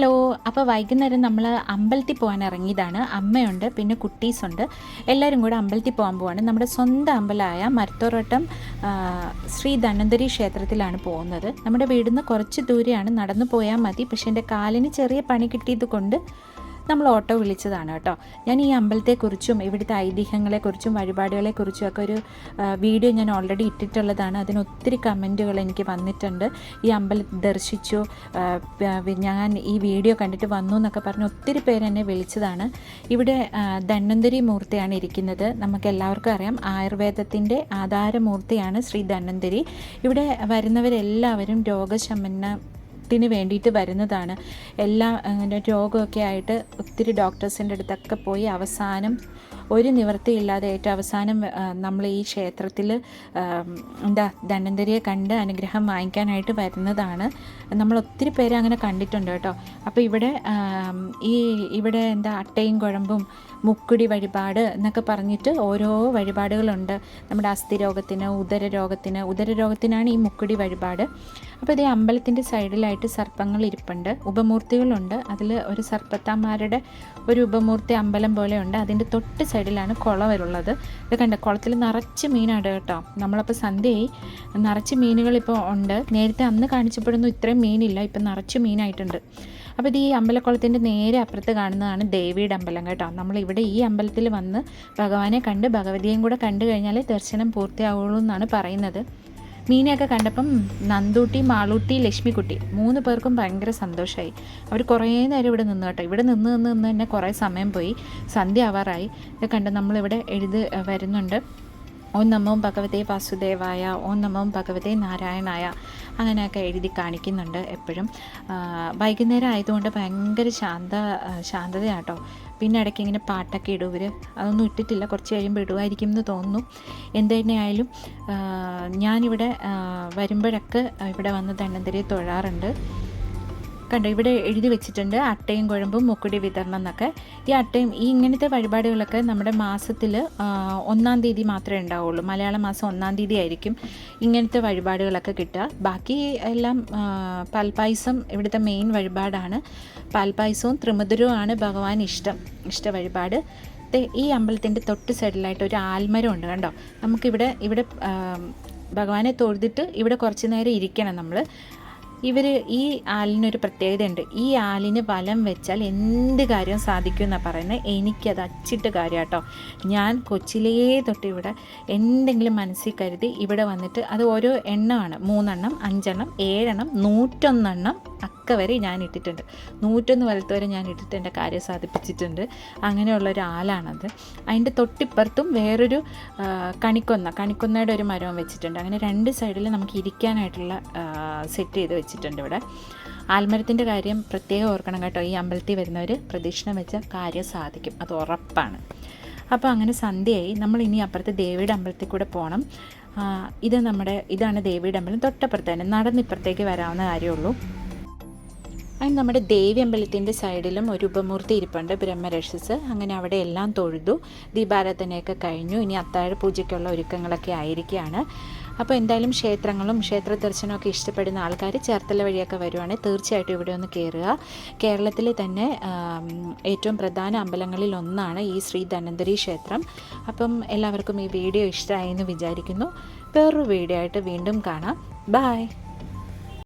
Hello അപ്പോൾ വൈകുന്നേരം നമ്മൾ അമ്പലത്തിൽ പോകാൻ ഇറങ്ങിയതാണ്. അമ്മയുണ്ട് പിന്നെ കുട്ടീസുണ്ട്. എല്ലാവരും കൂടെ അമ്പലത്തിൽ പോകാൻ പോവാണ്. നമ്മുടെ സ്വന്തം അമ്പലമായ മരത്തോറോട്ടം ശ്രീ ധന്വന്തരി ക്ഷേത്രത്തിലാണ് പോകുന്നത്. നമ്മുടെ വീടിന്ന് കുറച്ച് ദൂരെയാണ്. നടന്നു പോയാൽ മതി. പക്ഷേ എന്റെ കാലിന് ചെറിയ പണി കിട്ടിയത് കൊണ്ട് നമ്മൾ ഓട്ടോ വിളിച്ചതാണ് കേട്ടോ. ഞാൻ ഈ അമ്പലത്തെക്കുറിച്ചും ഇവിടുത്തെ ഐതിഹ്യങ്ങളെക്കുറിച്ചും വഴിപാടുകളെക്കുറിച്ചും ഒക്കെ ഒരു വീഡിയോ ഞാൻ ഓൾറെഡി ഇട്ടിട്ടുള്ളതാണ്. അതിന് ഒത്തിരി കമന്റുകൾ എനിക്ക് വന്നിട്ടുണ്ട്. ഈ അമ്പലം ദർശിച്ചു ഞാൻ ഈ വീഡിയോ കണ്ടിട്ട് വന്നു എന്നൊക്കെ പറഞ്ഞ് ഒത്തിരി പേരെന്നെ വിളിച്ചതാണ്. ഇവിടെ ധന്വന്തരി മൂർത്തിയാണ് ഇരിക്കുന്നത്. നമുക്ക് എല്ലാവർക്കും അറിയാം ആയുർവേദത്തിന്റെ ആധാരമൂർത്തിയാണ് ശ്രീ ധന്വന്തരി. ഇവിടെ വരുന്നവരെല്ലാവരും രോഗശമന ത്തിന് വേണ്ടിയിട്ട് വരുന്നതാണ്. എല്ലാം രോഗമൊക്കെ ആയിട്ട് ഒത്തിരി ഡോക്ടേഴ്സിന്റെ അടുത്തൊക്കെ പോയി അവസാനം ഒരു നിവൃത്തിയില്ലാതെ ഏറ്റവും അവസാനം നമ്മൾ ഈ ക്ഷേത്രത്തിൽ എന്താ ധന്വന്തരിയെ കണ്ട് അനുഗ്രഹം വാങ്ങിക്കാനായിട്ട് വരുന്നതാണ്. നമ്മൾ ഒത്തിരി പേര് അങ്ങനെ കണ്ടിട്ടുണ്ട് കേട്ടോ. അപ്പോൾ ഇവിടെ ഈ ഇവിടെ എന്താ അട്ടയും കുഴമ്പും മുക്കുടി വഴിപാട് എന്നൊക്കെ പറഞ്ഞിട്ട് ഓരോ വഴിപാടുകളുണ്ട്. നമ്മുടെ അസ്ഥിരോഗത്തിന് ഉദര രോഗത്തിന് ഉദര രോഗത്തിനാണ് ഈ മുക്കുടി വഴിപാട്. അപ്പോൾ ഇത് അമ്പലത്തിന്റെ സൈഡിലായിട്ട് സർപ്പങ്ങൾ ഇരിപ്പുണ്ട്. ഉപമൂർത്തികളുണ്ട്. അതിൽ ഒരു സർപ്പത്താന്മാരുടെ ഒരു ഉപമൂർത്തി അമ്പലം പോലെയുണ്ട്. അതിന്റെ തൊട്ട് സൈഡിലാണ് കുളവരുള്ളത് ഇത് കണ്ട കുളത്തിൽ നിറച്ച് മീനാണ് കേട്ടോ. നമ്മളപ്പോൾ സന്ധ്യയായി. നിറച്ച് മീനുകൾ ഇപ്പോൾ ഉണ്ട്. നേരത്തെ അന്ന് കാണിച്ചപ്പോഴൊന്നും ഇത്രയും മീനില്ല ഇപ്പം നിറച്ച് മീനായിട്ടുണ്ട്. അപ്പോൾ ഇത് ഈ അമ്പലക്കുളത്തിന്റെ നേരെ അപ്പുറത്ത് കാണുന്നതാണ് ദേവിയുടെ അമ്പലം കേട്ടോ. നമ്മൾ ഇവിടെ ഈ അമ്പലത്തിൽ വന്ന് ഭഗവാനെ കണ്ട് ഭഗവതിയെയും കൂടെ കണ്ടു കഴിഞ്ഞാൽ ദർശനം പൂർത്തിയാവുള്ളൂ എന്നാണ് പറയുന്നത്. മീനെയൊക്കെ കണ്ടപ്പം നന്ദൂട്ടി മാളൂട്ടി ലക്ഷ്മിക്കുട്ടി മൂന്ന് പേർക്കും ഭയങ്കര സന്തോഷമായി അവർ കുറേ നേരം ഇവിടെ നിന്ന് കേട്ടോ. ഇവിടെ നിന്ന് നിന്ന് നിന്ന് തന്നെ കുറേ സമയം പോയി. സന്ധ്യ ആവാറായി. ഇത് കണ്ട് നമ്മളിവിടെ എഴുത് വരുന്നുണ്ട്. ഓം നമോ ഭഗവതേ വാസുദേവായ ഓം നമോ ഭഗവതേ നാരായണായ. അങ്ങനെയൊക്കെ എഴുതി കാണിക്കുന്നുണ്ട് എപ്പോഴും. വൈകുന്നേരം ആയതുകൊണ്ട് ഭയങ്കര ശാന്ത ശാന്തതയാട്ടോ. പിന്നെ ഇടയ്ക്ക് ഇങ്ങനെ പാട്ടൊക്കെ ഇടും ഇവർ അതൊന്നും ഇട്ടിട്ടില്ല. കുറച്ച് കഴിയുമ്പോൾ ഇടുമായിരിക്കും എന്ന് തോന്നുന്നു. എന്ത് തന്നെയായാലും ഞാനിവിടെ വരുമ്പോഴൊക്കെ ഇവിടെ വന്ന് ധന്വന്തരി തൊഴാറുണ്ട്. കണ്ടോ ഇവിടെ എഴുതി വെച്ചിട്ടുണ്ട് അട്ടയും കുഴമ്പും മുക്കുടി വിതരണം എന്നൊക്കെ. ഈ അട്ടയും ഈ ഇങ്ങനത്തെ വഴിപാടുകളൊക്കെ നമ്മുടെ മാസത്തിൽ ഒന്നാം തീയതി മാത്രമേ ഉണ്ടാവുള്ളൂ. മലയാള മാസം ഒന്നാം തീയതി ആയിരിക്കും ഇങ്ങനത്തെ വഴിപാടുകളൊക്കെ കിട്ടുക. ബാക്കി എല്ലാം പാൽപ്പായസം ഇവിടുത്തെ മെയിൻ വഴിപാടാണ്. പാൽപ്പായസവും ത്രിമധുരവും ആണ് ഭഗവാൻ ഇഷ്ടം ഇഷ്ട വഴിപാട്. ഈ അമ്പലത്തിന്റെ തൊട്ട് സൈഡിലായിട്ട് ഒരു ആൽമരം ഉണ്ട് കണ്ടോ? നമുക്കിവിടെ ഇവിടെ ഭഗവാനെ തൊഴുതിട്ട് ഇവിടെ കുറച്ച് നേരം ഇരിക്കണം നമ്മൾ ഇവർ ഈ ആലിനൊരു പ്രത്യേകതയുണ്ട്. ഈ ആലിന് വലം വെച്ചാൽ എന്ത് കാര്യവും സാധിക്കും എന്നാണ് പറയുന്നത്? എനിക്കത് അച്ചിട്ട് കാര്യം കേട്ടോ ഞാൻ കൊച്ചിലേ തൊട്ട് ഇവിടെ എന്തെങ്കിലും മനസ്സിൽ കരുതി ഇവിടെ വന്നിട്ട് അത് ഓരോ എണ്ണമാണ്. മൂന്നെണ്ണം അഞ്ചെണ്ണം ഏഴെണ്ണം നൂറ്റൊന്നെണ്ണം അക്ക വരെ ഞാൻ ഇട്ടിട്ടുണ്ട്. നൂറ്റൊന്ന് വലത്ത് വരെ ഞാൻ ഇട്ടിട്ട് എന്റെ കാര്യം സാധിപ്പിച്ചിട്ടുണ്ട്. അങ്ങനെയുള്ള ഒരു ആലാണത് അതിന്റെ തൊട്ടിപ്പുറത്തും വേറൊരു കണിക്കൊന്ന കണിക്കൊന്നയുടെ ഒരു മരവും വെച്ചിട്ടുണ്ട്. അങ്ങനെ രണ്ട് സൈഡിൽ നമുക്ക് ഇരിക്കാനായിട്ടുള്ള സെറ്റ് ചെയ്ത് വെച്ചിട്ടുണ്ട് ഇവിടെ. ആൽമരത്തിന്റെ കാര്യം പ്രത്യേകം ഓർക്കണം കേട്ടോ. ഈ അമ്പലത്തിൽ വരുന്നവർ പ്രദക്ഷിണം വെച്ച കാര്യം സാധിക്കും. അത് ഉറപ്പാണ്. അപ്പോൾ അങ്ങനെ സന്ധ്യയായി. നമ്മൾ ഇനി അപ്പുറത്തെ ദേവിയുടെ അമ്പലത്തിൽ കൂടെ പോകണം ഇത് നമ്മുടെ ഇതാണ് ദേവിയുടെ അമ്പലം. തൊട്ടപ്പുറത്ത് തന്നെ നടന്നിപ്പുറത്തേക്ക് വരാവുന്ന കാര്യമുള്ളൂ. അതിന് നമ്മുടെ ദേവി അമ്പലത്തിന്റെ സൈഡിലും ഒരു ഉപമൂർത്തി ഇരിപ്പുണ്ട് ബ്രഹ്മരക്ഷസ്. അങ്ങനെ അവിടെ എല്ലാം തൊഴുതു. ദീപാരാധനയൊക്കെ കഴിഞ്ഞു. ഇനി അത്താഴ പൂജയ്ക്കുള്ള ഒരുക്കങ്ങളൊക്കെ ആയിരിക്കുകയാണ്. അപ്പോൾ എന്തായാലും ക്ഷേത്രങ്ങളും ക്ഷേത്ര ദർശനമൊക്കെ ഇഷ്ടപ്പെടുന്ന ആൾക്കാർ ചേർത്തല വഴിയൊക്കെ വരുവാണെങ്കിൽ തീർച്ചയായിട്ടും ഇവിടെ ഒന്ന് കയറുക. കേരളത്തിൽ തന്നെ ഏറ്റവും പ്രധാന അമ്പലങ്ങളിൽ ഒന്നാണ് ഈ ശ്രീ ധനന്തരി ക്ഷേത്രം. അപ്പം എല്ലാവർക്കും ഈ വീഡിയോ ഇഷ്ടമായി എന്ന് വിചാരിക്കുന്നു. വേറൊരു വീഡിയോ ആയിട്ട് വീണ്ടും കാണാം. ബായ്